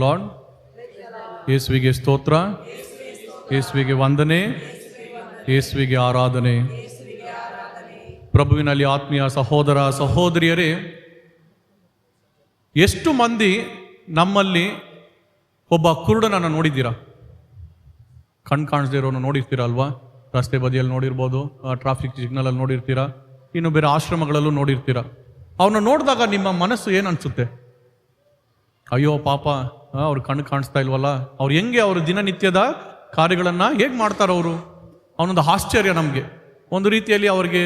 Lord ಯೇಸುವಿಗೆ ಸ್ತೋತ್ರ. ಯೇಸುವಿಗೆ ವಂದನೆ. ಯೇಸುವಿಗೆ ಆರಾಧನೆ. ಪ್ರಭುವಿನಲ್ಲಿ ಆತ್ಮೀಯ ಸಹೋದರ ಸಹೋದರಿಯರೇ, ಎಷ್ಟು ಮಂದಿ ನಮ್ಮಲ್ಲಿ ಒಬ್ಬ ಕುರುಡನನ್ನು ನೋಡಿದ್ದೀರಾ? ಕಣ್ ಕಾಣಿಸ್ದೇ ಇರೋನು ನೋಡಿರ್ತೀರ ಅಲ್ವಾ? ರಸ್ತೆ ಬದಿಯಲ್ಲಿ ನೋಡಿರ್ಬೋದು ಟ್ರಾಫಿಕ್ ಸಿಗ್ನಲಲ್ಲಿ ನೋಡಿರ್ತೀರಾ, ಇನ್ನು ಬೇರೆ ಆಶ್ರಮಗಳಲ್ಲೂ ನೋಡಿರ್ತೀರ. ಅವನ್ನ ನೋಡಿದಾಗ ನಿಮ್ಮ ಮನಸ್ಸು ಏನು ಅನ್ಸುತ್ತೆ? ಅಯ್ಯೋ ಪಾಪ ಅವ್ರ ಕಣ್ಣು ಕಾಣಿಸ್ತಾ ಇಲ್ವಲ್ಲ? ಅವ್ರು ಹೆಂಗೆ ಅವ್ರ ದಿನನಿತ್ಯದ ಕಾರ್ಯಗಳನ್ನು ಹೇಗೆ ಮಾಡ್ತಾರೆ ಅವರು? ಅವನೊಂದು ಆಶ್ಚರ್ಯ ನಮಗೆ. ಒಂದು ರೀತಿಯಲ್ಲಿ ಅವರಿಗೆ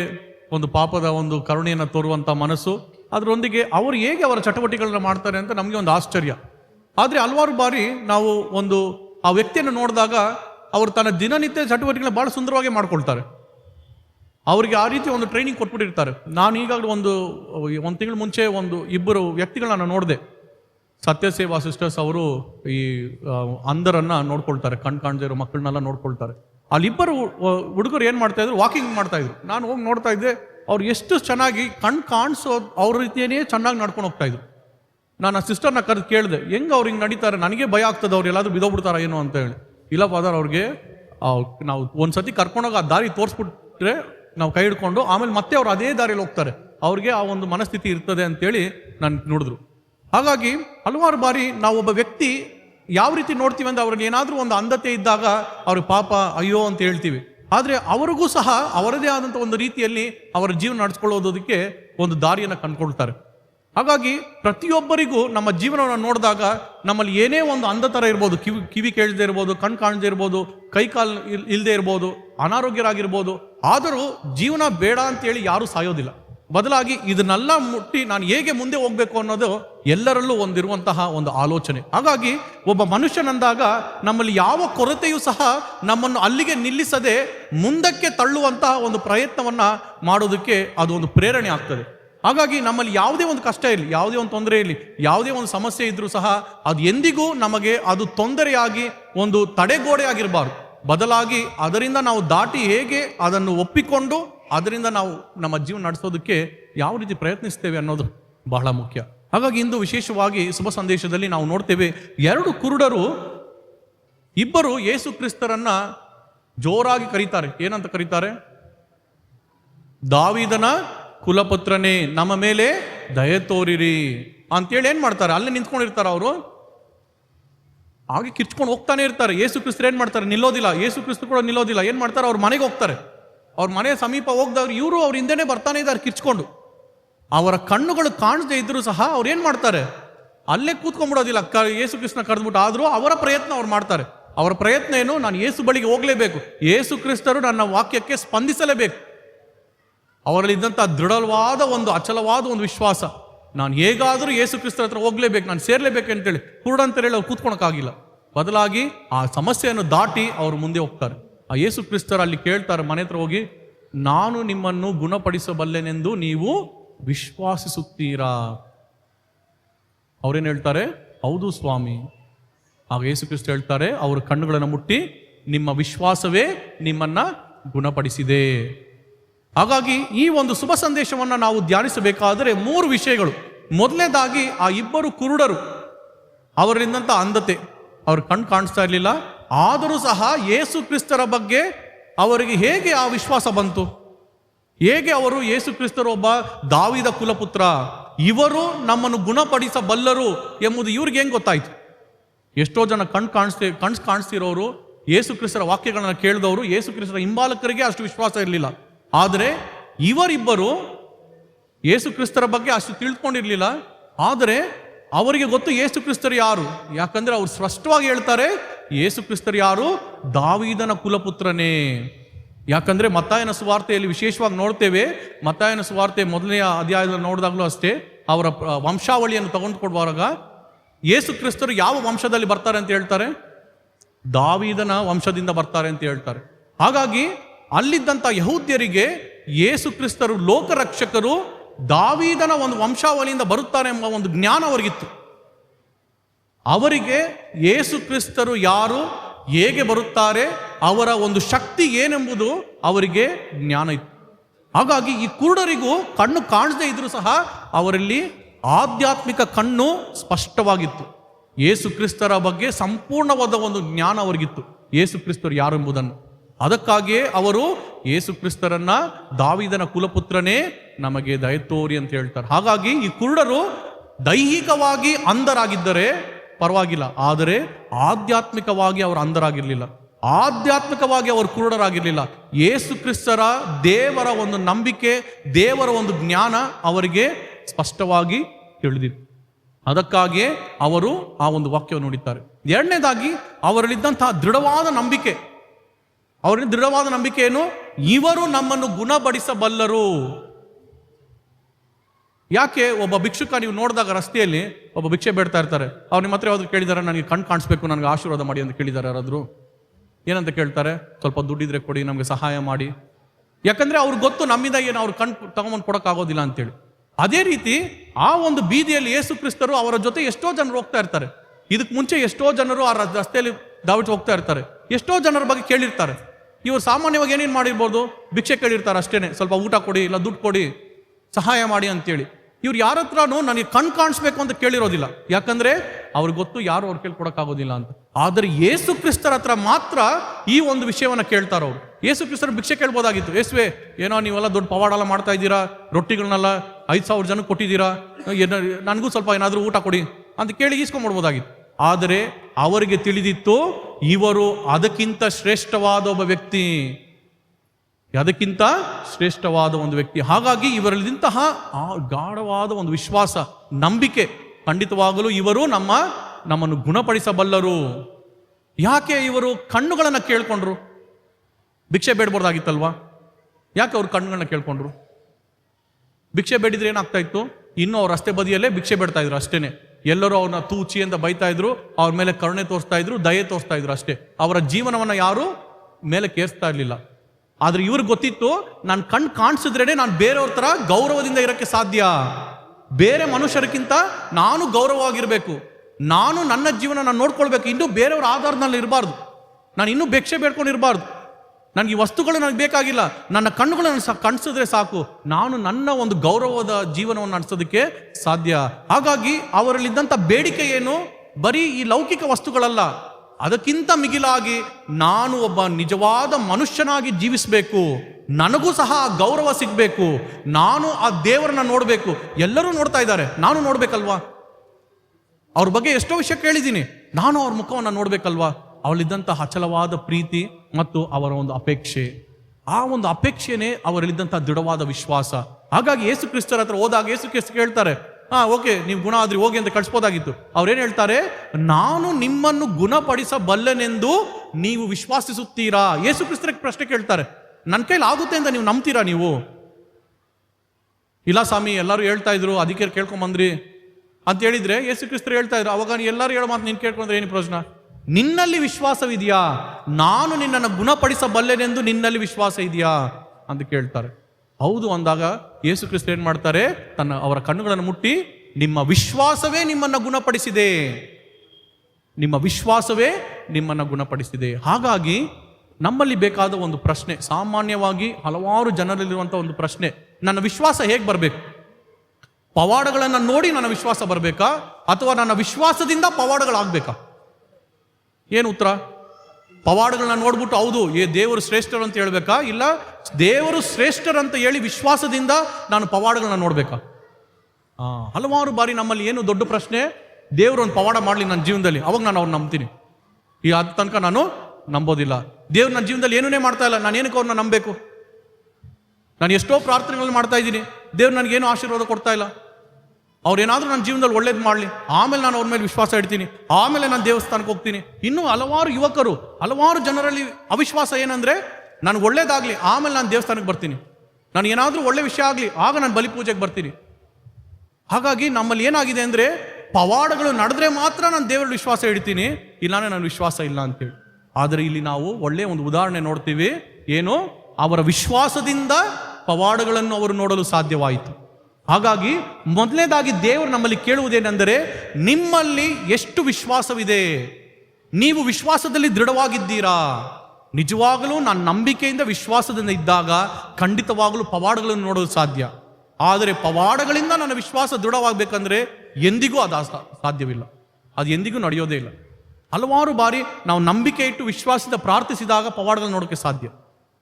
ಒಂದು ಪಾಪದ ಒಂದು ಕರುಣೆಯನ್ನು ತೋರುವಂಥ ಮನಸ್ಸು, ಅದರೊಂದಿಗೆ ಅವರು ಹೇಗೆ ಅವರ ಚಟುವಟಿಕೆಗಳನ್ನ ಮಾಡ್ತಾರೆ ಅಂತ ನಮಗೆ ಒಂದು ಆಶ್ಚರ್ಯ. ಆದರೆ ಹಲವಾರು ಬಾರಿ ನಾವು ಒಂದು ಆ ವ್ಯಕ್ತಿಯನ್ನು ನೋಡಿದಾಗ ಅವರು ತನ್ನ ದಿನನಿತ್ಯ ಚಟುವಟಿಕೆಗಳನ್ನ ಭಾಳ ಸುಂದರವಾಗಿ ಮಾಡ್ಕೊಳ್ತಾರೆ. ಅವರಿಗೆ ಆ ರೀತಿ ಒಂದು ಟ್ರೈನಿಂಗ್ ಕೊಟ್ಬಿಟ್ಟಿರ್ತಾರೆ. ನಾನು ಈಗಾಗಲೇ ಒಂದು ಒಂದು ತಿಂಗಳ ಮುಂಚೆ ಒಂದು ಇಬ್ಬರು ವ್ಯಕ್ತಿಗಳನ್ನ ನೋಡಿದೆ. ಸತ್ಯಸೇವಾ ಸಿಸ್ಟರ್ಸ್ ಅವರು ಈ ಅಂಧರನ್ನ ನೋಡ್ಕೊಳ್ತಾರೆ, ಕಣ್ ಕಾಣದೇ ಇರೋ ಮಕ್ಕಳನ್ನೆಲ್ಲ ನೋಡ್ಕೊಳ್ತಾರೆ. ಅಲ್ಲಿಬ್ಬರು ಹುಡುಗರು ಏನು ಮಾಡ್ತಾ ಇದ್ರು? ವಾಕಿಂಗ್ ಮಾಡ್ತಾ ಇದ್ರು. ನಾನು ಹೋಗಿ ನೋಡ್ತಾ ಇದ್ದೆ, ಅವ್ರು ಎಷ್ಟು ಚೆನ್ನಾಗಿ ಕಣ್ ಕಾಣಿಸೋ ಅವ್ರ ರೀತಿಯೇ ಚೆನ್ನಾಗಿ ನಡ್ಕೊಂಡು ಹೋಗ್ತಾ ಇದ್ರು. ನಾನು ಆ ಸಿಸ್ಟರ್ನ ಕರೆದು ಕೇಳಿದೆ, ಹೆಂಗೆ ಅವ್ರು ಹಿಂಗೆ ನಡೀತಾರೆ? ನನಗೆ ಭಯ ಆಗ್ತದೆ, ಅವ್ರು ಎಲ್ಲಾದರೂ ಬಿದೋಗ್ಬಿಡ್ತಾರ ಏನೋ ಅಂತ ಹೇಳಿ. ಇಲ್ಲ ಫಾದರ್ ಅವ್ರಿಗೆ ನಾವು ಒಂದ್ಸತಿ ಕರ್ಕೊಂಡೋಗಿ ಆ ದಾರಿ ತೋರಿಸ್ಬಿಟ್ರೆ ನಾವು ಕೈ ಹಿಡ್ಕೊಂಡು, ಆಮೇಲೆ ಮತ್ತೆ ಅವ್ರು ಅದೇ ದಾರಿಯಲ್ಲಿ ಹೋಗ್ತಾರೆ. ಅವ್ರಿಗೆ ಆ ಒಂದು ಮನಸ್ಥಿತಿ ಇರ್ತದೆ ಅಂತೇಳಿ ನಾನು ನೋಡಿದ್ರು. ಹಾಗಾಗಿ ಹಲವಾರು ಬಾರಿ ನಾವು ಒಬ್ಬ ವ್ಯಕ್ತಿ ಯಾವ ರೀತಿ ನೋಡ್ತೀವಿ ಅಂದರೆ ಅವ್ರಿಗೆ ಏನಾದರೂ ಒಂದು ಅಂಧತೆ ಇದ್ದಾಗ ಅವ್ರ ಪಾಪ, ಅಯ್ಯೋ ಅಂತ ಹೇಳ್ತೀವಿ. ಆದರೆ ಅವರಿಗೂ ಸಹ ಅವರದೇ ಆದಂಥ ಒಂದು ರೀತಿಯಲ್ಲಿ ಅವರ ಜೀವನ ನಡೆಸ್ಕೊಳ್ಳೋದಕ್ಕೆ ಒಂದು ದಾರಿಯನ್ನು ಕಂಡುಕೊಳ್ತಾರೆ. ಹಾಗಾಗಿ ಪ್ರತಿಯೊಬ್ಬರಿಗೂ ನಮ್ಮ ಜೀವನವನ್ನು ನೋಡಿದಾಗ ನಮ್ಮಲ್ಲಿ ಏನೇ ಒಂದು ಅಂಧ ಥರ ಇರ್ಬೋದು, ಕಿವಿ ಕಿವಿ ಕೇಳದೇ ಇರ್ಬೋದು, ಕಣ್ ಕಾಣದೇ ಇರ್ಬೋದು, ಕೈ ಕಾಲು ಇಲ್ ಇಲ್ಲದೆ ಇರ್ಬೋದು, ಅನಾರೋಗ್ಯರಾಗಿರ್ಬೋದು, ಆದರೂ ಜೀವನ ಬೇಡ ಅಂತೇಳಿ ಯಾರೂ ಸಾಯೋದಿಲ್ಲ. ಬದಲಾಗಿ ಇದನ್ನೆಲ್ಲ ಮುಟ್ಟಿ ನಾನು ಹೇಗೆ ಮುಂದೆ ಹೋಗ್ಬೇಕು ಅನ್ನೋದು ಎಲ್ಲರಲ್ಲೂ ಒಂದಿರುವಂತಹ ಒಂದು ಆಲೋಚನೆ. ಹಾಗಾಗಿ ಒಬ್ಬ ಮನುಷ್ಯನಂದಾಗ ನಮ್ಮಲ್ಲಿ ಯಾವ ಕೊರತೆಯೂ ಸಹ ನಮ್ಮನ್ನು ಅಲ್ಲಿಗೆ ನಿಲ್ಲಿಸದೆ ಮುಂದಕ್ಕೆ ತಳ್ಳುವಂತಹ ಒಂದು ಪ್ರಯತ್ನವನ್ನ ಮಾಡೋದಕ್ಕೆ ಅದು ಒಂದು ಪ್ರೇರಣೆ ಆಗ್ತದೆ. ಹಾಗಾಗಿ ನಮ್ಮಲ್ಲಿ ಯಾವುದೇ ಒಂದು ಕಷ್ಟ ಇರಲಿ, ಯಾವುದೇ ಒಂದು ತೊಂದರೆ ಇರಲಿ, ಯಾವುದೇ ಒಂದು ಸಮಸ್ಯೆ ಇದ್ದರೂ ಸಹ ಅದು ಎಂದಿಗೂ ನಮಗೆ ಅದು ತೊಂದರೆಯಾಗಿ ಒಂದು ತಡೆಗೋಡೆ ಆಗಿರಬಾರ್ದು ಬದಲಾಗಿ ಅದರಿಂದ ನಾವು ದಾಟಿ ಹೇಗೆ ಅದನ್ನು ಒಪ್ಪಿಕೊಂಡು ಅದರಿಂದ ನಾವು ನಮ್ಮ ಜೀವನ ನಡೆಸೋದಕ್ಕೆ ಯಾವ ರೀತಿ ಪ್ರಯತ್ನಿಸ್ತೇವೆ ಅನ್ನೋದು ಬಹಳ ಮುಖ್ಯ. ಹಾಗಾಗಿ ಇಂದು ವಿಶೇಷವಾಗಿ ಶುಭ ಸಂದೇಶದಲ್ಲಿ ನಾವು ನೋಡ್ತೇವೆ ಎರಡು ಕುರುಡರು ಇಬ್ಬರು ಯೇಸು ಕ್ರಿಸ್ತರನ್ನ ಜೋರಾಗಿ ಕರೀತಾರೆ. ಏನಂತ ಕರೀತಾರೆ? ದಾವಿದನ ಕುಲಪುತ್ರನೇ, ನಮ್ಮ ಮೇಲೆ ದಯೆ ತೋರಿರಿ. ಅಂತೇಳಿ ಏನ್ ಮಾಡ್ತಾರೆ? ಅಲ್ಲೇ ನಿಂತ್ಕೊಂಡಿರ್ತಾರೆ ಅವರು. ಹಾಗೆ ಕಿರ್ಚ್ಕೊಂಡು ಹೋಗ್ತಾನೆ ಇರ್ತಾರೆ. ಯೇಸು ಕ್ರಿಸ್ತರು ಏನ್ ಮಾಡ್ತಾರೆ? ನಿಲ್ಲೋದಿಲ್ಲ. ಯೇಸು ಕ್ರಿಸ್ತು ಕೂಡ ನಿಲ್ಲೋದಿಲ್ಲ. ಏನ್ ಮಾಡ್ತಾರೆ? ಅವ್ರು ಮನೆಗೆ ಹೋಗ್ತಾರೆ. ಅವ್ರ ಮನೆ ಸಮೀಪ ಹೋಗ್ದವ್ರು ಇವರು ಅವ್ರ ಹಿಂದೆನೇ ಬರ್ತಾನೆ ಇದ್ದಾರೆ ಕಿರ್ಚ್ಕೊಂಡು. ಅವರ ಕಣ್ಣುಗಳು ಕಾಣದೇ ಇದ್ದರೂ ಸಹ ಅವ್ರು ಏನು ಮಾಡ್ತಾರೆ? ಅಲ್ಲೇ ಕೂತ್ಕೊಂಡ್ಬಿಡೋದಿಲ್ಲ. ಕ, ಯೇಸು ಕೃಷ್ಣ ಕರೆದ್ಬಿಟ್ಟು. ಆದ್ರೂ ಅವರ ಪ್ರಯತ್ನ ಅವ್ರು ಮಾಡ್ತಾರೆ. ಅವರ ಪ್ರಯತ್ನ ಏನು? ನಾನು ಯೇಸು ಬಳಿಗೆ ಹೋಗ್ಲೇಬೇಕು. ಯೇಸು ಕ್ರಿಸ್ತರು ನನ್ನ ವಾಕ್ಯಕ್ಕೆ ಸ್ಪಂದಿಸಲೇಬೇಕು. ಅವರಲ್ಲಿ ಇದ್ದಂಥ ದೃಢವಾದ ಒಂದು, ಅಚಲವಾದ ಒಂದು ವಿಶ್ವಾಸ. ನಾನು ಹೇಗಾದರೂ ಯೇಸು ಕ್ರಿಸ್ತರ ಹತ್ರ ಹೋಗ್ಲೇಬೇಕು. ನಾನು ಸೇರಲೇಬೇಕು ಅಂತೇಳಿ ಕುರುಡಂತ ಹೇಳಿ ಅವ್ರು ಕೂತ್ಕೊಳಕ್ಕಾಗಿಲ್ಲ. ಬದಲಾಗಿ ಆ ಸಮಸ್ಯೆಯನ್ನು ದಾಟಿ ಅವರು ಮುಂದೆ ಹೋಗ್ತಾರೆ. ಆ ಯೇಸು ಕ್ರಿಸ್ತರು ಅಲ್ಲಿ ಕೇಳ್ತಾರೆ, ಮನೆ ಹತ್ರ ಹೋಗಿ, ನಾನು ನಿಮ್ಮನ್ನು ಗುಣಪಡಿಸಬಲ್ಲೆನೆಂದು ನೀವು ವಿಶ್ವಾಸಿಸುತ್ತೀರಾ? ಅವ್ರೇನು ಹೇಳ್ತಾರೆ, ಹೌದು ಸ್ವಾಮಿ. ಆಗ ಯೇಸು ಕ್ರಿಸ್ತ ಹೇಳ್ತಾರೆ, ಅವರ ಕಣ್ಣುಗಳನ್ನು ಮುಟ್ಟಿ, ನಿಮ್ಮ ವಿಶ್ವಾಸವೇ ನಿಮ್ಮನ್ನ ಗುಣಪಡಿಸಿದೆ. ಹಾಗಾಗಿ ಈ ಒಂದು ಶುಭ ಸಂದೇಶವನ್ನು ನಾವು ಧ್ಯಾನಿಸಬೇಕಾದರೆ ಮೂರು ವಿಷಯಗಳು. ಮೊದಲನೇದಾಗಿ, ಆ ಇಬ್ಬರು ಕುರುಡರು ಅವರಿಂದಂಥ ಅಂಧತೆ. ಅವ್ರ ಕಣ್ಣು ಕಾಣಿಸ್ತಾ ಇರಲಿಲ್ಲ. ಆದರೂ ಸಹ ಯೇಸು ಕ್ರಿಸ್ತರ ಬಗ್ಗೆ ಅವರಿಗೆ ಹೇಗೆ ಆ ವಿಶ್ವಾಸ ಬಂತು? ಹೇಗೆ ಅವರು ಯೇಸು ಕ್ರಿಸ್ತರು ಒಬ್ಬ ದಾವಿದ ಕುಲಪುತ್ರ, ಇವರು ನಮ್ಮನ್ನು ಗುಣಪಡಿಸಬಲ್ಲರು ಎಂಬುದು ಇವ್ರಿಗೆ ಹೆಂಗೆ ಗೊತ್ತಾಯ್ತು? ಎಷ್ಟೋ ಜನ ಕಣ್ ಕಾಣಿಸ್ತಿ, ಕಣ್ಸು ಕಾಣಿಸ್ತಿರೋರು, ಯೇಸು ಕ್ರಿಸ್ತರ ವಾಕ್ಯಗಳನ್ನು ಕೇಳಿದವರು, ಯೇಸು ಕ್ರಿಸ್ತರ ಹಿಂಬಾಲಕರಿಗೆ ಅಷ್ಟು ವಿಶ್ವಾಸ ಇರಲಿಲ್ಲ. ಆದರೆ ಇವರಿಬ್ಬರು ಯೇಸು ಕ್ರಿಸ್ತರ ಬಗ್ಗೆ ಅಷ್ಟು ತಿಳ್ಕೊಂಡಿರಲಿಲ್ಲ. ಆದರೆ ಅವರಿಗೆ ಗೊತ್ತು ಯೇಸು ಕ್ರಿಸ್ತರು ಯಾರು? ಯಾಕಂದ್ರೆ ಅವ್ರು ಸ್ಪಷ್ಟವಾಗಿ ಹೇಳ್ತಾರೆ ಯೇಸು ಕ್ರಿಸ್ತರು ಯಾರು? ದಾವೀದನ ಕುಲಪುತ್ರನೇ. ಯಾಕಂದ್ರೆ ಮತ್ತಾಯನ ಸುವಾರ್ತೆಯಲ್ಲಿ ವಿಶೇಷವಾಗಿ ನೋಡ್ತೇವೆ, ಮತ್ತಾಯನ ಸುವಾರ್ತೆ ಮೊದಲನೆಯ ಅಧ್ಯಾಯದಲ್ಲಿ ನೋಡಿದಾಗಲೂ ಅಷ್ಟೇ, ಅವರ ವಂಶಾವಳಿಯನ್ನು ತಗೊಂಡು ಕೊಡುವಾಗ ಯೇಸು ಕ್ರಿಸ್ತರು ಯಾವ ವಂಶದಲ್ಲಿ ಬರ್ತಾರೆ ಅಂತ ಹೇಳ್ತಾರೆ? ದಾವೀದನ ವಂಶದಿಂದ ಬರ್ತಾರೆ ಅಂತ ಹೇಳ್ತಾರೆ. ಹಾಗಾಗಿ ಅಲ್ಲಿದ್ದಂಥ ಯಹೂದ್ಯರಿಗೆ ಯೇಸು ಕ್ರಿಸ್ತರು ಲೋಕರಕ್ಷಕರು ದಾವೀದನ ಒಂದು ವಂಶಾವಳಿಯಿಂದ ಬರುತ್ತಾರೆ ಎಂಬ ಒಂದು ಜ್ಞಾನ ಅವರಿಗಿತ್ತು. ಅವರಿಗೆ ಯೇಸು ಕ್ರಿಸ್ತರು ಯಾರು, ಹೇಗೆ ಬರುತ್ತಾರೆ, ಅವರ ಒಂದು ಶಕ್ತಿ ಏನೆಂಬುದು ಅವರಿಗೆ ಜ್ಞಾನ ಇತ್ತು. ಹಾಗಾಗಿ ಈ ಕುರುಡರಿಗೂ ಕಣ್ಣು ಕಾಣದೇ ಇದ್ರೂ ಸಹ ಅವರಲ್ಲಿ ಆಧ್ಯಾತ್ಮಿಕ ಕಣ್ಣು ಸ್ಪಷ್ಟವಾಗಿತ್ತು. ಯೇಸು ಕ್ರಿಸ್ತರ ಬಗ್ಗೆ ಸಂಪೂರ್ಣವಾದ ಒಂದು ಜ್ಞಾನ ಅವರಿಗಿತ್ತು. ಯೇಸು ಕ್ರಿಸ್ತರು ಯಾರು ಎಂಬುದನ್ನು. ಅದಕ್ಕಾಗಿಯೇ ಅವರು ಯೇಸು ಕ್ರಿಸ್ತರನ್ನ ದಾವಿದನ ಕುಲಪುತ್ರನೇ ನಮಗೆ ದಯತೋರಿ ಅಂತ ಹೇಳ್ತಾರೆ. ಹಾಗಾಗಿ ಈ ಕುರುಡರು ದೈಹಿಕವಾಗಿ ಅಂಧರಾಗಿದ್ದರೆ ಪರವಾಗಿಲ್ಲ. ಆದರೆ ಆಧ್ಯಾತ್ಮಿಕವಾಗಿ ಅವರು ಅಂಧರಾಗಿರಲಿಲ್ಲ. ಆಧ್ಯಾತ್ಮಿಕವಾಗಿ ಅವರು ಕುರುಡರಾಗಿರಲಿಲ್ಲ. ಯೇಸು ಕ್ರಿಸ್ತರ ದೇವರ ಒಂದು ನಂಬಿಕೆ, ದೇವರ ಒಂದು ಜ್ಞಾನ ಅವರಿಗೆ ಸ್ಪಷ್ಟವಾಗಿ ತಿಳಿದಿತ್ತು ಅದಕ್ಕಾಗಿಯೇ ಅವರು ಆ ಒಂದು ವಾಕ್ಯವನ್ನು ನೋಡಿದ್ದಾರೆ ಎರಡನೇದಾಗಿ, ಅವರಲ್ಲಿದ್ದಂತಹ ದೃಢವಾದ ನಂಬಿಕೆ. ಅವರಲ್ಲಿ ದೃಢವಾದ ನಂಬಿಕೆ ಏನು? ಇವರು ನಮ್ಮನ್ನು ಗುಣಪಡಿಸಬಲ್ಲರು. ಯಾಕೆ ಒಬ್ಬ ಭಿಕ್ಷುಕ ನೀವು ನೋಡಿದಾಗ ರಸ್ತೆಯಲ್ಲಿ ಒಬ್ಬ ಭಿಕ್ಷೆ ಬೇಡ್ತಾ ಇರ್ತಾರೆ? ಅವ್ರು ನಿಮ್ಮ ಹತ್ರ ಯಾವ್ದು ಕೇಳಿದಾರೆ, ನನಗೆ ಕಣ್ ಕಾಣಿಸ್ಬೇಕು, ನನಗೆ ಆಶೀರ್ವಾದ ಮಾಡಿ ಅಂತ ಕೇಳಿದ್ದಾರೆ ಯಾರಾದ್ರು? ಏನಂತ ಕೇಳ್ತಾರೆ? ಸ್ವಲ್ಪ ದುಡ್ಡಿದ್ರೆ ಕೊಡಿ, ನಮಗೆ ಸಹಾಯ ಮಾಡಿ. ಯಾಕಂದ್ರೆ ಅವ್ರಿಗೆ ಗೊತ್ತು ನಮ್ಮಿಂದ ಏನು ಅವ್ರು ಕಣ್ ತಗೊಂಬಂದು ಕೊಡೋಕ್ಕಾಗೋದಿಲ್ಲ ಅಂತೇಳಿ. ಅದೇ ರೀತಿ ಆ ಒಂದು ಬೀದಿಯಲ್ಲಿ ಯೇಸು ಕ್ರಿಸ್ತರು ಅವರ ಜೊತೆ ಎಷ್ಟೋ ಜನರು ಹೋಗ್ತಾ ಇರ್ತಾರೆ. ಇದಕ್ಕೆ ಮುಂಚೆ ಎಷ್ಟೋ ಜನರು ಆ ರಸ್ತೆಯಲ್ಲಿ ದಾವಿಟ್ಟು ಹೋಗ್ತಾ ಇರ್ತಾರೆ. ಎಷ್ಟೋ ಜನರ ಬಗ್ಗೆ ಕೇಳಿರ್ತಾರೆ. ಇವರು ಸಾಮಾನ್ಯವಾಗಿ ಏನೇನು ಮಾಡಿರ್ಬೋದು? ಭಿಕ್ಷೆ ಕೇಳಿರ್ತಾರೆ ಅಷ್ಟೇನೆ. ಸ್ವಲ್ಪ ಊಟ ಕೊಡಿ, ಇಲ್ಲ ದುಡ್ಡು ಕೊಡಿ, ಸಹಾಯ ಮಾಡಿ ಅಂತೇಳಿ. ಇವ್ರು ಯಾರ ಹತ್ರನೂ ನನಗೆ ಕಣ್ ಕಾಣಿಸ್ಬೇಕು ಅಂತ ಕೇಳಿರೋದಿಲ್ಲ. ಯಾಕಂದ್ರೆ ಅವ್ರಿಗೆ ಗೊತ್ತು ಯಾರು ಅವ್ರು ಕೇಳ್ಕೊಡಕ್ಕಾಗೋದಿಲ್ಲ ಅಂತ. ಆದರೆ ಯೇಸು ಕ್ರಿಸ್ತರ ಹತ್ರ ಮಾತ್ರ ಈ ಒಂದು ವಿಷಯವನ್ನ ಕೇಳ್ತಾರ ಅವ್ರು. ಯೇಸು ಕ್ರಿಸ್ತರ ಭಿಕ್ಷೆ ಕೇಳ್ಬೋದಾಗಿತ್ತು. ಯೇಸುವೆ, ಏನೋ ನೀವೆಲ್ಲ ದೊಡ್ಡ ಪವಾಡ ಎಲ್ಲ ಮಾಡ್ತಾ ಇದ್ದೀರಾ? ರೊಟ್ಟಿಗಳನ್ನೆಲ್ಲ ಐದು ಸಾವಿರ ಜನಕ್ಕೆ ಕೊಟ್ಟಿದ್ದೀರಾ? ಏನೋ, ನನಗೂ ಸ್ವಲ್ಪ ಏನಾದರೂ ಊಟ ಕೊಡಿ ಅಂತ ಕೇಳಿ ಈಸ್ಕೊಂಡ್ಬಿಡ್ಬೋದಾಗಿತ್ತು. ಆದರೆ ಅವರಿಗೆ ತಿಳಿದಿತ್ತು, ಇವರು ಅದಕ್ಕಿಂತ ಶ್ರೇಷ್ಠವಾದ ಒಬ್ಬ ವ್ಯಕ್ತಿ. ಅದಕ್ಕಿಂತ ಶ್ರೇಷ್ಠವಾದ ಒಂದು ವ್ಯಕ್ತಿ. ಹಾಗಾಗಿ ಇವರಲ್ಲಿಂತಹ ಆ ಗಾಢವಾದ ಒಂದು ವಿಶ್ವಾಸ, ನಂಬಿಕೆ ಖಂಡಿತವಾಗಲೂ ಇವರು ನಮ್ಮ, ನಮ್ಮನ್ನು ಗುಣಪಡಿಸಬಲ್ಲರು. ಯಾಕೆ ಇವರು ಕಣ್ಣುಗಳನ್ನು ಕೇಳ್ಕೊಂಡ್ರು? ಭಿಕ್ಷೆ ಬೇಡಬಾರ್ದಾಗಿತ್ತಲ್ವಾ? ಯಾಕೆ ಅವ್ರು ಕಣ್ಣುಗಳನ್ನ ಕೇಳ್ಕೊಂಡ್ರು? ಭಿಕ್ಷೆ ಬೇಡಿದ್ರೆ ಏನಾಗ್ತಾ ಇತ್ತು? ಇನ್ನು ಅವ್ರ ರಸ್ತೆ ಬದಿಯಲ್ಲೇ ಭಿಕ್ಷೆ ಬೇಡ್ತಾ ಇದ್ರು ಅಷ್ಟೇನೆ. ಎಲ್ಲರೂ ಅವ್ರನ್ನ ತೂಚಿ ಅಂತ ಬೈತಾ ಇದ್ರು, ಅವ್ರ ಮೇಲೆ ಕರುಣೆ ತೋರಿಸ್ತಾ ಇದ್ರು, ದಯೆ ತೋರಿಸ್ತಾ ಇದ್ರು ಅಷ್ಟೇ. ಅವರ ಜೀವನವನ್ನು ಯಾರು ಮೇಲೆ ಕೇರಿಸ್ತಾ ಇರ್ಲಿಲ್ಲ. ಆದ್ರೆ ಇವ್ರಿಗೆ ಗೊತ್ತಿತ್ತು, ನಾನು ಕಣ್ಣು ಕಾಣಿಸಿದ್ರೇ ನಾನು ಬೇರೆಯವ್ರ ಥರ ಗೌರವದಿಂದ ಇರೋಕ್ಕೆ ಸಾಧ್ಯ. ಬೇರೆ ಮನುಷ್ಯರಿಗಿಂತ ನಾನು ಗೌರವವಾಗಿರಬೇಕು. ನಾನು ನನ್ನ ಜೀವನ ನಾನು ನೋಡ್ಕೊಳ್ಬೇಕು. ಇನ್ನೂ ಬೇರೆಯವ್ರ ಆಧಾರದಲ್ಲಿ ಇರಬಾರ್ದು. ನಾನು ಇನ್ನೂ ಭಿಕ್ಷೆ ಬೇಡ್ಕೊಂಡು ಇರಬಾರ್ದು ನನಗೆ ಈ ವಸ್ತುಗಳು ನನಗೆ ಬೇಕಾಗಿಲ್ಲ. ನನ್ನ ಕಣ್ಣುಗಳು ನನಗೆ ಸಾ, ಕಾಣಿಸಿದ್ರೆ ಸಾಕು. ನಾನು ನನ್ನ ಒಂದು ಗೌರವದ ಜೀವನವನ್ನು ನಡೆಸೋದಕ್ಕೆ ಸಾಧ್ಯ. ಹಾಗಾಗಿ ಅವರಲ್ಲಿದ್ದಂಥ ಬೇಡಿಕೆ ಏನು? ಬರೀ ಈ ಲೌಕಿಕ ವಸ್ತುಗಳಲ್ಲ. ಅದಕ್ಕಿಂತ ಮಿಗಿಲಾಗಿ ನಾನು ಒಬ್ಬ ನಿಜವಾದ ಮನುಷ್ಯನಾಗಿ ಜೀವಿಸಬೇಕು. ನನಗೂ ಸಹ ಗೌರವ ಸಿಗಬೇಕು. ನಾನು ಆ ದೇವರನ್ನ ನೋಡಬೇಕು. ಎಲ್ಲರೂ ನೋಡ್ತಾ ಇದ್ದಾರೆ. ನಾನು ನೋಡ್ಬೇಕಲ್ವಾ? ಅವ್ರ ಬಗ್ಗೆ ಎಷ್ಟೋ ವಿಷಯ ಕೇಳಿದ್ದೀನಿ. ನಾನು ಅವ್ರ ಮುಖವನ್ನು ನೋಡ್ಬೇಕಲ್ವಾ? ಅವಳಿದ್ದಂಥ ಅಚಲವಾದ ಪ್ರೀತಿ ಮತ್ತು ಅವರ ಒಂದು ಅಪೇಕ್ಷೆ. ಆ ಒಂದು ಅಪೇಕ್ಷೆನೇ ಅವರಲ್ಲಿದ್ದಂಥ ದೃಢವಾದ ವಿಶ್ವಾಸ. ಹಾಗಾಗಿ ಯೇಸು ಕ್ರಿಸ್ತರ ಹತ್ರ ಹೋದಾಗ ಯೇಸು ಕ್ರಿಸ್ತ ಕೇಳ್ತಾರೆ ಹಾ ಓಕೆ, ನೀವು ಗುಣ ಆದ್ರಿ, ಹೋಗಿ ಅಂತ ಕಳಿಸ್ಬೋದಾಗಿತ್ತು. ಅವ್ರೇನು ಹೇಳ್ತಾರೆ? ನಾನು ನಿಮ್ಮನ್ನು ಗುಣಪಡಿಸಬಲ್ಲೆನೆಂದು ನೀವು ವಿಶ್ವಾಸಿಸುತ್ತೀರಾ? ಯೇಸು ಕ್ರಿಸ್ತರ ಪ್ರಶ್ನೆ ಕೇಳ್ತಾರೆ. ನನ್ನ ಕೈಲಿ ಆಗುತ್ತೆ ಅಂತ ನೀವು ನಂಬ್ತೀರಾ ನೀವು? ಇಲ್ಲ ಸ್ವಾಮಿ, ಎಲ್ಲರೂ ಹೇಳ್ತಾ ಇದ್ರು, ಅದಕ್ಕೆ ಕೇಳ್ಕೊಂಬಂದ್ರಿ ಅಂತ ಹೇಳಿದ್ರೆ ಯೇಸು ಕ್ರಿಸ್ತರು ಹೇಳ್ತಾ ಇದ್ರು, ಅವಾಗ ಎಲ್ಲರೂ ಹೇಳೋ ಮಾತು ನೀನು ಕೇಳ್ಕೊಂಡ್ರೆ ಏನು ಪ್ರಯೋಜನ? ನಿನ್ನಲ್ಲಿ ವಿಶ್ವಾಸವಿದೆಯಾ? ನಾನು ನಿನ್ನನ್ನು ಗುಣಪಡಿಸಬಲ್ಲೆನೆಂದು ನಿನ್ನಲ್ಲಿ ವಿಶ್ವಾಸ ಇದೆಯಾ? ಅಂತ ಕೇಳ್ತಾರೆ. ಹೌದು ಅಂದಾಗ ಯೇಸು ಕ್ರಿಸ್ತ ಏನು ಮಾಡ್ತಾರೆ? ತನ್ನ ಅವರ ಕಣ್ಣುಗಳನ್ನು ಮುಟ್ಟಿ, ನಿಮ್ಮ ವಿಶ್ವಾಸವೇ ನಿಮ್ಮನ್ನ ಗುಣಪಡಿಸಿದೆ. ನಿಮ್ಮ ವಿಶ್ವಾಸವೇ ನಿಮ್ಮನ್ನ ಗುಣಪಡಿಸಿದೆ. ಹಾಗಾಗಿ ನಮ್ಮಲ್ಲಿ ಬೇಕಾದ ಒಂದು ಪ್ರಶ್ನೆ, ಸಾಮಾನ್ಯವಾಗಿ ಹಲವಾರು ಜನರಲ್ಲಿರುವಂಥ ಒಂದು ಪ್ರಶ್ನೆ, ನನ್ನ ವಿಶ್ವಾಸ ಹೇಗೆ ಬರಬೇಕು? ಪವಾಡಗಳನ್ನು ನೋಡಿ ನನ್ನ ವಿಶ್ವಾಸ ಬರಬೇಕಾ? ಅಥವಾ ನನ್ನ ವಿಶ್ವಾಸದಿಂದ ಪವಾಡಗಳಾಗಬೇಕಾ? ಏನು ಉತ್ತರ? ಪವಾಡಗಳನ್ನ ನೋಡ್ಬಿಟ್ಟು ಹೌದು, ಏ ದೇವರು ಶ್ರೇಷ್ಠರು ಅಂತ ಹೇಳ್ಬೇಕಾ? ಇಲ್ಲ, ದೇವರು ಶ್ರೇಷ್ಠರಂತ ಹೇಳಿ ವಿಶ್ವಾಸದಿಂದ ನಾನು ಪವಾಡಗಳನ್ನ ನೋಡ್ಬೇಕಾ? ಹಲವಾರು ಬಾರಿ ನಮ್ಮಲ್ಲಿ ಏನು ದೊಡ್ಡ ಪ್ರಶ್ನೆ, ದೇವರು ಒಂದು ಪವಾಡ ಮಾಡಲಿ ನನ್ನ ಜೀವನದಲ್ಲಿ, ಅವಾಗ ನಾನು ಅವ್ರನ್ನ ನಂಬ್ತೀನಿ. ಈ ಅದ ತನಕ ನಾನು ನಂಬೋದಿಲ್ಲ. ದೇವ್ರು ನನ್ನ ಜೀವನದಲ್ಲಿ ಏನೂನೇ ಮಾಡ್ತಾ ಇಲ್ಲ, ನಾನು ಏನಕ್ಕೆ ಅವ್ರನ್ನ ನಂಬಬೇಕು? ನಾನು ಎಷ್ಟೋ ಪ್ರಾರ್ಥನೆಗಳನ್ನ ಮಾಡ್ತಾ ಇದ್ದೀನಿ. ದೇವ್ರು ನನಗೇನು ಆಶೀರ್ವಾದ ಕೊಡ್ತಾ ಇಲ್ಲ. ಅವ್ರೇನಾದ್ರೂ ನನ್ನ ಜೀವನದಲ್ಲಿ ಒಳ್ಳೇದು ಮಾಡಲಿ. ಆಮೇಲೆ ನಾನು ಅವ್ರ ಮೇಲೆ ವಿಶ್ವಾಸ ಇಡ್ತೀನಿ. ಆಮೇಲೆ ನಾನು ದೇವಸ್ಥಾನಕ್ಕೆ ಹೋಗ್ತೀನಿ. ಇನ್ನೂ ಹಲವಾರು ಯುವಕರು, ಹಲವಾರು ಜನರಲ್ಲಿ ಅವಿಶ್ವಾಸ ಏನಂದರೆ ನಾನು ಒಳ್ಳೇದಾಗಲಿ, ಆಮೇಲೆ ನಾನು ದೇವಸ್ಥಾನಕ್ಕೆ ಬರ್ತೀನಿ. ನಾನು ಏನಾದರೂ ಒಳ್ಳೆ ವಿಷಯ ಆಗಲಿ, ಆಗ ನಾನು ಬಲಿ ಪೂಜೆಗೆ ಬರ್ತೀನಿ. ಹಾಗಾಗಿ ನಮ್ಮಲ್ಲಿ ಏನಾಗಿದೆ ಅಂದರೆ, ಪವಾಡಗಳು ನಡೆದ್ರೆ ಮಾತ್ರ ನಾನು ದೇವರ ವಿಶ್ವಾಸ ಇಡ್ತೀನಿ, ಇಲ್ಲಾಂದ್ರೆ ನಾನು ವಿಶ್ವಾಸ ಇಲ್ಲ ಅಂತೇಳಿ. ಆದರೆ ಇಲ್ಲಿ ನಾವು ಒಳ್ಳೆಯ ಒಂದು ಉದಾಹರಣೆ ನೋಡ್ತೀವಿ. ಏನು? ಅವರ ವಿಶ್ವಾಸದಿಂದ ಪವಾಡಗಳನ್ನು ಅವರು ನೋಡಲು ಸಾಧ್ಯವಾಯಿತು. ಹಾಗಾಗಿ ಮೊದಲನೇದಾಗಿ ದೇವರು ನಮ್ಮಲ್ಲಿ ಕೇಳುವುದೇನೆಂದರೆ ನಿಮ್ಮಲ್ಲಿ ಎಷ್ಟು ವಿಶ್ವಾಸವಿದೆ? ನೀವು ವಿಶ್ವಾಸದಲ್ಲಿ ದೃಢವಾಗಿದ್ದೀರಾ? ನಿಜವಾಗಲೂ ನಾನು ನಂಬಿಕೆಯಿಂದ ವಿಶ್ವಾಸದಿಂದ ಇದ್ದಾಗ ಖಂಡಿತವಾಗಲೂ ಪವಾಡಗಳನ್ನು ನೋಡಲು ಸಾಧ್ಯ. ಆದರೆ ಪವಾಡಗಳಿಂದ ನನ್ನ ವಿಶ್ವಾಸ ದೃಢವಾಗಬೇಕಂದ್ರೆ ಎಂದಿಗೂ ಅದು ಸಾಧ್ಯವಿಲ್ಲ. ಅದು ಎಂದಿಗೂ ನಡೆಯೋದೇ ಇಲ್ಲ. ಹಲವಾರು ಬಾರಿ ನಾವು ನಂಬಿಕೆ ಇಟ್ಟು ವಿಶ್ವಾಸದಿಂದ ಪ್ರಾರ್ಥಿಸಿದಾಗ ಪವಾಡಗಳನ್ನು ನೋಡೋಕ್ಕೆ ಸಾಧ್ಯ.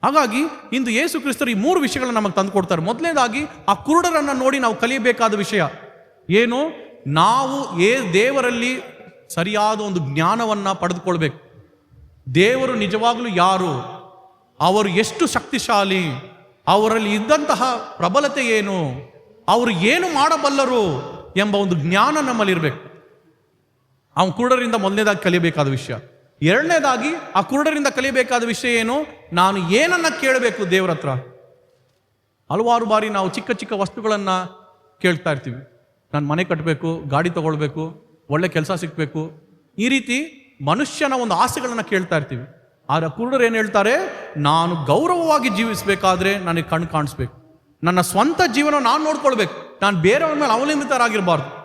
ಹಾಗಾಗಿ ಇಂದು ಯೇಸು ಕ್ರಿಸ್ತರು ಈ ಮೂರು ವಿಷಯಗಳನ್ನ ನಮಗೆ ತಂದು ಕೊಡ್ತಾರೆ ಮೊದಲನೇದಾಗಿ ಆ ಕುರುಡರನ್ನು ನೋಡಿ ನಾವು ಕಲಿಯಬೇಕಾದ ವಿಷಯ. ಏನು? ನಾವು ಏ ದೇವರಲ್ಲಿ ಸರಿಯಾದ ಒಂದು ಜ್ಞಾನವನ್ನು ಪಡೆದುಕೊಳ್ಬೇಕು. ದೇವರು ನಿಜವಾಗಲೂ ಯಾರು? ಅವರು ಎಷ್ಟು ಶಕ್ತಿಶಾಲಿ? ಅವರಲ್ಲಿ ಇದ್ದಂತಹ ಪ್ರಬಲತೆ ಏನು? ಅವರು ಏನು ಮಾಡಬಲ್ಲರು ಎಂಬ ಒಂದು ಜ್ಞಾನ ನಮ್ಮಲ್ಲಿರಬೇಕು. ಅವನು ಕುರುಡರಿಂದ ಮೊದಲನೇದಾಗಿ ಕಲಿಯಬೇಕಾದ ವಿಷಯ. ಎರಡನೇದಾಗಿ ಆ ಕುರುಡರಿಂದ ಕಲಿಯಬೇಕಾದ ವಿಷಯ ಏನು? ನಾನು ಏನನ್ನ ಕೇಳಬೇಕು ದೇವರ ಹತ್ರ? ಹಲವಾರು ಬಾರಿ ನಾವು ಚಿಕ್ಕ ಚಿಕ್ಕ ವಸ್ತುಗಳನ್ನು ಕೇಳ್ತಾ ಇರ್ತೀವಿ. ನಾನು ಮನೆ ಕಟ್ಟಬೇಕು ಗಾಡಿ ತಗೊಳ್ಬೇಕು, ಒಳ್ಳೆ ಕೆಲಸ ಸಿಗಬೇಕು ಈ ರೀತಿ ಮನುಷ್ಯನ ಒಂದು ಆಸೆಗಳನ್ನು ಕೇಳ್ತಾ ಇರ್ತೀವಿ. ಆದರೆ ಕುರುಡರು ಏನು ಹೇಳ್ತಾರೆ? ನಾನು ಗೌರವವಾಗಿ ಜೀವಿಸಬೇಕಾದ್ರೆ ನನಗೆ ಕಣ್ಣು ಕಾಣಿಸ್ಬೇಕು. ನನ್ನ ಸ್ವಂತ ಜೀವನ ನಾನು ನೋಡ್ಕೊಳ್ಬೇಕು. ನಾನು ಬೇರೆಯವ್ರ ಮೇಲೆ ಅವಲಂಬಿತರಾಗಿರಬಾರ್ದು.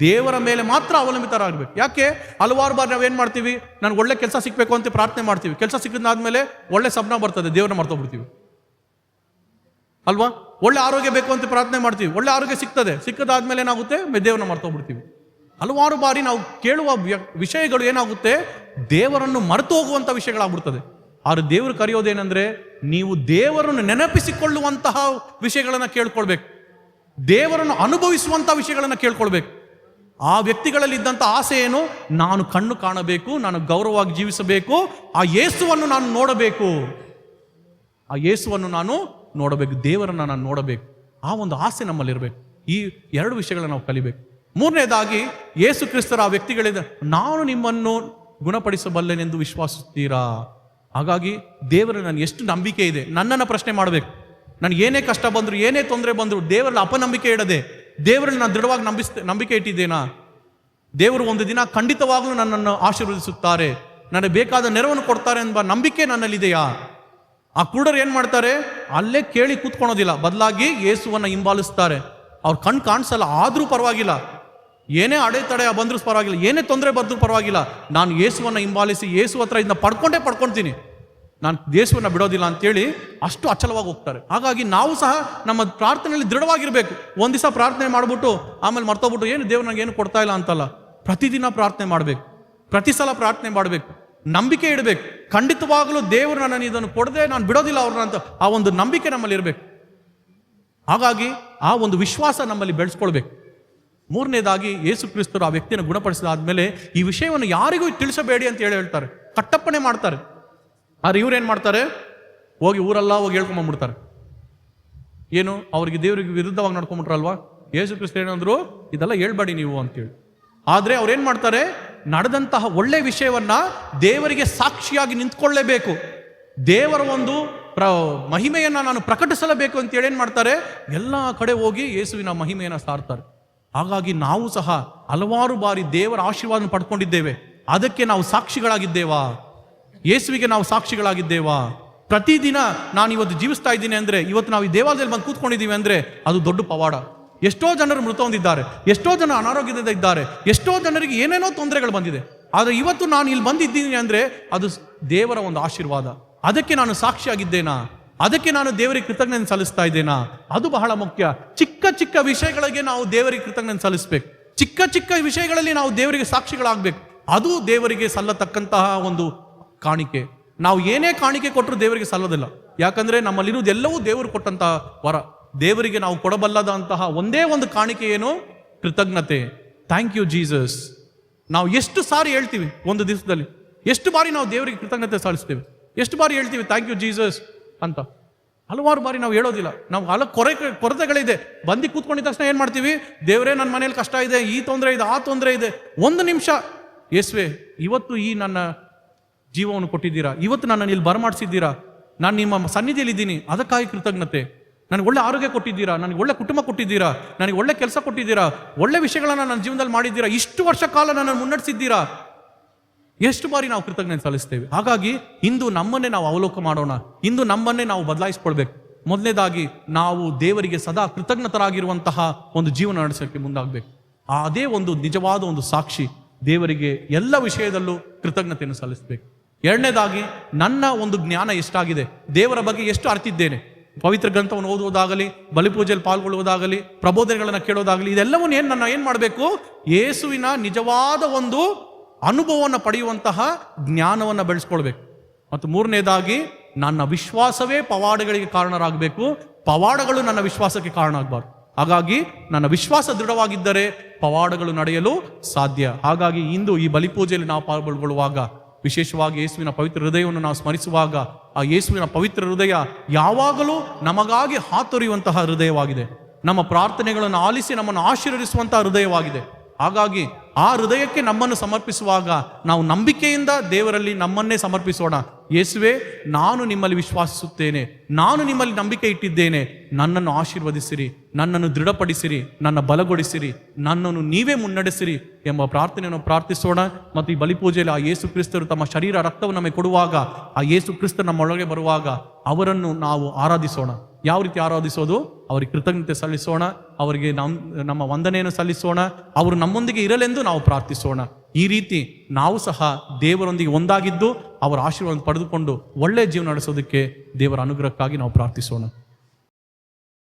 ದೇವರ ಮೇಲೆ ಮಾತ್ರ ಅವಲಂಬಿತರಾಗಬೇಕು. ಯಾಕೆ? ಹಲವಾರು ಬಾರಿ ನಾವೇನು ಮಾಡ್ತೀವಿ? ನನಗೆ ಒಳ್ಳೆ ಕೆಲಸ ಸಿಗಬೇಕು ಅಂತ ಪ್ರಾರ್ಥನೆ ಮಾಡ್ತೀವಿ. ಕೆಲಸ ಸಿಕ್ಕಿದಾದ್ಮೇಲೆ ಒಳ್ಳೆ ಸಪ್ನ ಬರ್ತದೆ, ದೇವ್ರನ್ನ ಮರ್ತೋಗ್ಬಿಡ್ತೀವಿ. ಅಲ್ವಾ? ಒಳ್ಳೆ ಆರೋಗ್ಯ ಬೇಕು ಅಂತ ಪ್ರಾರ್ಥನೆ ಮಾಡ್ತೀವಿ. ಒಳ್ಳೆ ಆರೋಗ್ಯ ಸಿಗ್ತದೆ. ಸಿಕ್ಕದಾದ್ಮೇಲೆ ಏನಾಗುತ್ತೆ? ದೇವರನ್ನ ಮರ್ತೋಗ್ಬಿಡ್ತೀವಿ. ಹಲವಾರು ಬಾರಿ ನಾವು ಕೇಳುವ ವಿಷಯಗಳು ಏನಾಗುತ್ತೆ? ದೇವರನ್ನು ಮರೆತು ಹೋಗುವಂಥ ವಿಷಯಗಳಾಗ್ಬಿಡ್ತದೆ. ಆದ್ರೆ ದೇವರು ಕರೆಯೋದೇನೆಂದ್ರೆ ನೀವು ದೇವರನ್ನು ನೆನಪಿಸಿಕೊಳ್ಳುವಂತಹ ವಿಷಯಗಳನ್ನು ಕೇಳ್ಕೊಳ್ಬೇಕು. ದೇವರನ್ನು ಅನುಭವಿಸುವಂಥ ವಿಷಯಗಳನ್ನು ಕೇಳ್ಕೊಳ್ಬೇಕು. ಆ ವ್ಯಕ್ತಿಗಳಲ್ಲಿ ಇದ್ದಂಥ ಆಸೆ ಏನು? ನಾನು ಕಣ್ಣು ಕಾಣಬೇಕು, ನಾನು ಗೌರವವಾಗಿ ಜೀವಿಸಬೇಕು, ಆ ಯೇಸುವನ್ನು ನಾನು ನೋಡಬೇಕು. ಆ ಯೇಸುವನ್ನು ನಾನು ನೋಡಬೇಕು, ದೇವರನ್ನು ನಾನು ನೋಡಬೇಕು. ಆ ಒಂದು ಆಸೆ ನಮ್ಮಲ್ಲಿರಬೇಕು. ಈ ಎರಡು ವಿಷಯಗಳನ್ನ ನಾವು ಕಲಿಬೇಕು. ಮೂರನೇದಾಗಿ, ಯೇಸು ಕ್ರಿಸ್ತರ ಆ ವ್ಯಕ್ತಿಗಳಿದ, ನಾನು ನಿಮ್ಮನ್ನು ಗುಣಪಡಿಸಬಲ್ಲೆನೆಂದು ವಿಶ್ವಾಸಿಸ್ತೀರಾ ಹಾಗಾಗಿ ದೇವರ ನನಗೆ ಎಷ್ಟು ನಂಬಿಕೆ ಇದೆ, ನನ್ನನ್ನು ಪ್ರಶ್ನೆ ಮಾಡಬೇಕು. ನನಗೆ ಏನೇ ಕಷ್ಟ ಬಂದರೂ, ಏನೇ ತೊಂದರೆ ಬಂದರೂ, ದೇವರಲ್ಲಿ ಅಪನಂಬಿಕೆ ಇಡದೆ ದೇವರಲ್ಲಿ ನಾನು ದೃಢವಾಗಿ ನಂಬಿಸ್ ನಂಬಿಕೆ ಇಟ್ಟಿದ್ದೇನಾ? ದೇವರು ಒಂದು ದಿನ ಖಂಡಿತವಾಗ್ಲೂ ನನ್ನನ್ನು ಆಶೀರ್ವದಿಸುತ್ತಾರೆ. ನನಗೆ ಬೇಕಾದ ನೆರವನ್ನು ಕೊಡ್ತಾರೆ ಎಂಬ ನಂಬಿಕೆ ನನ್ನಲ್ಲಿದೆಯಾ? ಆ ಕುರುಡರು ಏನು ಮಾಡ್ತಾರೆ? ಅಲ್ಲೇ ಕೇಳಿ ಕೂತ್ಕೊಳೋದಿಲ್ಲ ಬದಲಾಗಿ ಯೇಸುವನ್ನು ಹಿಂಬಾಲಿಸ್ತಾರೆ. ಅವ್ರ ಕಣ್ ಕಾಣಿಸಲ್ಲ. ಆದರೂ ಪರವಾಗಿಲ್ಲ. ಏನೇ ಅಡೆತಡೆ ಬಂದರೂ ಪರವಾಗಿಲ್ಲ. ಏನೇ ತೊಂದರೆ ಬಂದರೂ ಪರವಾಗಿಲ್ಲ. ನಾನು ಯೇಸುವನ್ನು ಹಿಂಬಾಲಿಸಿ ಯೇಸು ಹತ್ರ ಇದನ್ನ ಪಡ್ಕೊಂಡೇ ಪಡ್ಕೊಳ್ತೀನಿ ನಾನು ದೇಶವನ್ನು ಬಿಡೋದಿಲ್ಲ ಅಂತೇಳಿ ಅಷ್ಟು ಅಚಲವಾಗಿ ಹೋಗ್ತಾರೆ. ಹಾಗಾಗಿ ನಾವು ಸಹ ನಮ್ಮ ಪ್ರಾರ್ಥನೆಯಲ್ಲಿ ದೃಢವಾಗಿರಬೇಕು. ಒಂದು ದಿವಸ ಪ್ರಾರ್ಥನೆ ಮಾಡಿಬಿಟ್ಟು ಆಮೇಲೆ ಮರ್ತೋಗ್ಬಿಟ್ಟು ಏನು ದೇವ್ರು ನನಗೆ ಏನು ಕೊಡ್ತಾ ಇಲ್ಲ ಅಂತಲ್ಲ. ಪ್ರತಿದಿನ ಪ್ರಾರ್ಥನೆ ಮಾಡಬೇಕು. ಪ್ರತಿ ಸಲ ಪ್ರಾರ್ಥನೆ ಮಾಡಬೇಕು. ನಂಬಿಕೆ ಇಡಬೇಕು. ಖಂಡಿತವಾಗಲೂ ದೇವರು ನನ್ನ ಇದನ್ನು ಕೊಡದೆ ನಾನು ಬಿಡೋದಿಲ್ಲ ಅವ್ರನ್ನ ಅಂತ ಆ ಒಂದು ನಂಬಿಕೆ ನಮ್ಮಲ್ಲಿ ಇರಬೇಕು. ಹಾಗಾಗಿ ಆ ಒಂದು ವಿಶ್ವಾಸ ನಮ್ಮಲ್ಲಿ ಬೆಳೆಸ್ಕೊಳ್ಬೇಕು. ಮೂರನೇದಾಗಿ ಯೇಸು ಕ್ರಿಸ್ತರು ಆ ವ್ಯಕ್ತಿಯನ್ನು ಗುಣಪಡಿಸಿದಾದ್ಮೇಲೆ ಈ ವಿಷಯವನ್ನು ಯಾರಿಗೂ ತಿಳಿಸಬೇಡಿ ಅಂತ ಹೇಳಿ ಹೇಳ್ತಾರೆ. ಕಟ್ಟಪ್ಪಣೆ ಮಾಡ್ತಾರೆ. ಆದ್ರೆ ಏನು ಮಾಡ್ತಾರೆ? ಹೋಗಿ ಊರೆಲ್ಲ ಹೋಗಿ ಹೇಳ್ಕೊಂಬಂದ್ಬಿಡ್ತಾರೆ. ಏನು? ಅವ್ರಿಗೆ ದೇವರಿಗೆ ವಿರುದ್ಧವಾಗಿ ನಡ್ಕೊಂಬಿಟ್ರಲ್ವಾ ಯೇಸು ಕ್ರಿಸ್ತ ಏನಂದ್ರು, ಇದೆಲ್ಲ ಹೇಳ್ಬೇಡಿ ನೀವು ಅಂತೇಳಿ. ಆದ್ರೆ ಅವ್ರೇನು ಮಾಡ್ತಾರೆ? ನಡೆದಂತಹ ಒಳ್ಳೆ ವಿಷಯವನ್ನ ದೇವರಿಗೆ ಸಾಕ್ಷಿಯಾಗಿ ನಿಂತ್ಕೊಳ್ಳೇಬೇಕು. ದೇವರ ಒಂದು ಪ್ರ, ಮಹಿಮೆಯನ್ನು ನಾನು ಪ್ರಕಟಿಸಲೇಬೇಕು ಅಂತೇಳಿ ಏನು ಮಾಡ್ತಾರೆ? ಎಲ್ಲ ಕಡೆ ಹೋಗಿ ಯೇಸುವಿನ ಮಹಿಮೆಯನ್ನು ಸಾರ್ತಾರೆ. ಹಾಗಾಗಿ ನಾವು ಸಹ ಹಲವಾರು ಬಾರಿ ದೇವರ ಆಶೀರ್ವಾದ ಪಡ್ಕೊಂಡಿದ್ದೇವೆ. ಅದಕ್ಕೆ ನಾವು ಸಾಕ್ಷಿಗಳಾಗಿದ್ದೇವಾ? ಯೇಸುವಿಗೆ ನಾವು ಸಾಕ್ಷಿಗಳಾಗಿದ್ದೇವಾ? ಪ್ರತಿದಿನ ನಾನು ಇವತ್ತು ಜೀವಿಸ್ತಾ ಇದ್ದೀನಿ ಅಂದರೆ, ಇವತ್ತು ನಾವು ಈ ದೇವಾಲಯದಲ್ಲಿ ಬಂದು ಕೂತ್ಕೊಂಡಿದ್ದೀವಿ ಅಂದರೆ, ಅದು ದೊಡ್ಡ ಪವಾಡ. ಎಷ್ಟೋ ಜನರು ಮೃತ ಹೊಂದಿದ್ದಾರೆ, ಎಷ್ಟೋ ಜನ ಅನಾರೋಗ್ಯದಿಂದ ಇದ್ದಾರೆ, ಎಷ್ಟೋ ಜನರಿಗೆ ಏನೇನೋ ತೊಂದರೆಗಳು ಬಂದಿದೆ. ಆದರೆ ಇವತ್ತು ನಾನು ಇಲ್ಲಿ ಬಂದಿದ್ದೀನಿ ಅಂದರೆ, ಅದು ದೇವರ ಒಂದು ಆಶೀರ್ವಾದ. ಅದಕ್ಕೆ ನಾನು ಸಾಕ್ಷಿಯಾಗಿದ್ದೇನಾ? ಅದಕ್ಕೆ ನಾನು ದೇವರಿಗೆ ಕೃತಜ್ಞತೆ ಸಲ್ಲಿಸ್ತಾ ಇದ್ದೇನಾ? ಅದು ಬಹಳ ಮುಖ್ಯ. ಚಿಕ್ಕ ಚಿಕ್ಕ ವಿಷಯಗಳಿಗೆ ನಾವು ದೇವರಿಗೆ ಕೃತಜ್ಞತೆ ಸಲ್ಲಿಸ್ಬೇಕು. ಚಿಕ್ಕ ಚಿಕ್ಕ ವಿಷಯಗಳಲ್ಲಿ ನಾವು ದೇವರಿಗೆ ಸಾಕ್ಷಿಗಳಾಗಬೇಕು. ಅದು ದೇವರಿಗೆ ಸಲ್ಲತಕ್ಕಂತಹ ಒಂದು ಕಾಣಿಕೆ. ನಾವು ಏನೇ ಕಾಣಿಕೆ ಕೊಟ್ಟರು ದೇವರಿಗೆ ಸಲ್ಲೋದಿಲ್ಲ. ಯಾಕಂದರೆ ನಮ್ಮಲ್ಲಿರುವುದು ಎಲ್ಲವೂ ದೇವರು ಕೊಟ್ಟಂತಹ ವರ. ದೇವರಿಗೆ ನಾವು ಕೊಡಬಲ್ಲದಂತಹ ಒಂದೇ ಒಂದು ಕಾಣಿಕೆ ಏನು? ಕೃತಜ್ಞತೆ. ಥ್ಯಾಂಕ್ ಯು ಜೀಸಸ್ ನಾವು ಎಷ್ಟು ಸಾರಿ ಹೇಳ್ತೀವಿ ಒಂದು ದಿವಸದಲ್ಲಿ. ಎಷ್ಟು ಬಾರಿ ನಾವು ದೇವರಿಗೆ ಕೃತಜ್ಞತೆ ಸಾಧಿಸ್ತೇವೆ ಎಷ್ಟು ಬಾರಿ ಹೇಳ್ತೀವಿ ಥ್ಯಾಂಕ್ ಯು ಜೀಸಸ್ ಅಂತ. ಹಲವಾರು ಬಾರಿ ನಾವು ಹೇಳೋದಿಲ್ಲ. ನಾವು ಹಲ ಕೊರೆ ಕೊರತೆಗಳಿದೆ. ಬಂದು ಕೂತ್ಕೊಂಡಿದ್ದ ತಕ್ಷಣ ಏನು ಮಾಡ್ತೀವಿ? ದೇವರೇ ನನ್ನ ಮನೇಲಿ ಕಷ್ಟ ಇದೆ. ಈ ತೊಂದರೆ ಇದೆ, ಆ ತೊಂದರೆ ಇದೆ. ಒಂದು ನಿಮಿಷ, ಯೇಸುವೆ, ಇವತ್ತು ಈ ನನ್ನ ಜೀವವನ್ನು ಕೊಟ್ಟಿದ್ದೀರಾ? ಇವತ್ತು ನನ್ನನ್ನು ಇಲ್ಲಿ ಬರಮಾಡಿಸಿದ್ದೀರಾ? ನಾನು ನಿಮ್ಮ ಸನ್ನಿಧಿಯಲ್ಲಿ ಇದ್ದೀನಿ ಅದಕ್ಕಾಗಿ ಕೃತಜ್ಞತೆ. ನನಗೆ ಒಳ್ಳೆ ಆರೋಗ್ಯ ಕೊಟ್ಟಿದ್ದೀರಾ? ನನಗೆ ಒಳ್ಳೆ ಕುಟುಂಬ ಕೊಟ್ಟಿದ್ದೀರಾ? ನನಗೆ ಒಳ್ಳೆ ಕೆಲಸ ಕೊಟ್ಟಿದ್ದೀರಾ? ಒಳ್ಳೆ ವಿಷಯಗಳನ್ನು ನನ್ನ ಜೀವನದಲ್ಲಿ ಮಾಡಿದ್ದೀರಾ? ಇಷ್ಟು ವರ್ಷ ಕಾಲ ನನ್ನನ್ನು ಮುನ್ನಡೆಸಿದ್ದೀರಾ? ಎಷ್ಟು ಬಾರಿ ನಾವು ಕೃತಜ್ಞತೆ ಸಲ್ಲಿಸ್ತೇವೆ? ಹಾಗಾಗಿ ಇಂದು ನಮ್ಮನ್ನೇ ನಾವು ಅವಲೋಕ ಮಾಡೋಣ. ಇಂದು ನಮ್ಮನ್ನೇ ನಾವು ಬದಲಾಯಿಸ್ಕೊಳ್ಬೇಕು. ಮೊದಲನೇದಾಗಿ ನಾವು ದೇವರಿಗೆ ಸದಾ ಕೃತಜ್ಞತರಾಗಿರುವಂತಹ ಒಂದು ಜೀವನ ನಡೆಸೋಕ್ಕೆ ಮುಂದಾಗಬೇಕು. ಅದೇ ಒಂದು ನಿಜವಾದ ಒಂದು ಸಾಕ್ಷಿ ದೇವರಿಗೆ ಎಲ್ಲ ವಿಷಯದಲ್ಲೂ ಕೃತಜ್ಞತೆಯನ್ನು ಸಲ್ಲಿಸಬೇಕು. ಎರಡನೇದಾಗಿ, ನನ್ನ ಒಂದು ಜ್ಞಾನ ಎಷ್ಟಾಗಿದೆ? ದೇವರ ಬಗ್ಗೆ ಎಷ್ಟು ಅರ್ತಿದ್ದೇನೆ? ಪವಿತ್ರ ಗ್ರಂಥವನ್ನು ಓದುವುದಾಗಲಿ, ಬಲಿಪೂಜೆಯಲ್ಲಿ ಪಾಲ್ಗೊಳ್ಳುವುದಾಗಲಿ, ಪ್ರಬೋಧನೆಗಳನ್ನು ಕೇಳೋದಾಗಲಿ, ಇದೆಲ್ಲವನ್ನು ಏನು ನನ್ನ ಏನು ಮಾಡಬೇಕು? ಯೇಸುವಿನ ನಿಜವಾದ ಒಂದು ಅನುಭವವನ್ನು ಪಡೆಯುವಂತಹ ಜ್ಞಾನವನ್ನು ಬೆಳೆಸ್ಕೊಳ್ಬೇಕು. ಮತ್ತು ಮೂರನೇದಾಗಿ, ನನ್ನ ವಿಶ್ವಾಸವೇ ಪವಾಡಗಳಿಗೆ ಕಾರಣರಾಗಬೇಕು. ಪವಾಡಗಳು ನನ್ನ ವಿಶ್ವಾಸಕ್ಕೆ ಕಾರಣ ಆಗಬಾರ್ದು ಹಾಗಾಗಿ, ನನ್ನ ವಿಶ್ವಾಸ ದೃಢವಾಗಿದ್ದರೆ ಪವಾಡಗಳು ನಡೆಯಲು ಸಾಧ್ಯ. ಹಾಗಾಗಿ, ಇಂದು ಈ ಬಲಿಪೂಜೆಯಲ್ಲಿ ನಾವು ಪಾಲ್ಗೊಳ್ಳುವಾಗ ವಿಶೇಷವಾಗಿ ಯೇಸುವಿನ ಪವಿತ್ರ ಹೃದಯವನ್ನು ನಾವು ಸ್ಮರಿಸುವಾಗ ಆ ಯೇಸುವಿನ ಪವಿತ್ರ ಹೃದಯ ಯಾವಾಗಲೂ ನಮಗಾಗಿ ಹಾತೊರೆಯುವಂತಹ ಹೃದಯವಾಗಿದೆ. ನಮ್ಮ ಪ್ರಾರ್ಥನೆಗಳನ್ನು ಆಲಿಸಿ ನಮ್ಮನ್ನು ಆಶೀರ್ವದಿಸುವಂತಹ ಹೃದಯವಾಗಿದೆ. ಹಾಗಾಗಿ ಆ ಹೃದಯಕ್ಕೆ ನಮ್ಮನ್ನು ಸಮರ್ಪಿಸುವಾಗ ನಾವು ನಂಬಿಕೆಯಿಂದ ದೇವರಲ್ಲಿ ನಮ್ಮನ್ನೇ ಸಮರ್ಪಿಸೋಣ. ಯೇಸುವೆ, ನಾನು ನಿಮ್ಮಲ್ಲಿ ವಿಶ್ವಾಸಿಸುತ್ತೇನೆ. ನಾನು ನಿಮ್ಮಲ್ಲಿ ನಂಬಿಕೆ ಇಟ್ಟಿದ್ದೇನೆ. ನನ್ನನ್ನು ಆಶೀರ್ವದಿಸಿರಿ. ನನ್ನನ್ನು ದೃಢಪಡಿಸಿರಿ. ನನ್ನ ಬಲಗೊಳಿಸಿರಿ ನನ್ನನ್ನು ನೀವೇ ಮುನ್ನಡೆಸಿರಿ ಎಂಬ ಪ್ರಾರ್ಥನೆಯನ್ನು ಪ್ರಾರ್ಥಿಸೋಣ. ಮತ್ತು ಈ ಬಲಿಪೂಜೆಯಲ್ಲಿ ಆ ಯೇಸು ಕ್ರಿಸ್ತರು ತಮ್ಮ ಶರೀರ ರಕ್ತವನ್ನು ನಮಗೆ ಕೊಡುವಾಗ, ಆ ಯೇಸು ಕ್ರಿಸ್ತ ನಮ್ಮೊಳಗೆ ಬರುವಾಗ ಅವರನ್ನು ನಾವು ಆರಾಧಿಸೋಣ. ಯಾವ ರೀತಿ ಆರಾಧಿಸೋದು? ಅವರಿಗೆ ಕೃತಜ್ಞತೆ ಸಲ್ಲಿಸೋಣ, ಅವರಿಗೆ ನಮ್ಮ ನಮ್ಮ ವಂದನೆಯನ್ನು ಸಲ್ಲಿಸೋಣ, ಅವರು ನಮ್ಮೊಂದಿಗೆ ಇರಲೆಂದು ನಾವು ಪ್ರಾರ್ಥಿಸೋಣ. ಈ ರೀತಿ ನಾವು ಸಹ ದೇವರೊಂದಿಗೆ ಒಂದಾಗಿದ್ದು, ಅವರ ಆಶೀರ್ವಾದ ಪಡೆದುಕೊಂಡು ಒಳ್ಳೆಯ ಜೀವನ ನಡೆಸೋದಕ್ಕೆ ದೇವರ ಅನುಗ್ರಹಕ್ಕಾಗಿ ನಾವು ಪ್ರಾರ್ಥಿಸೋಣ.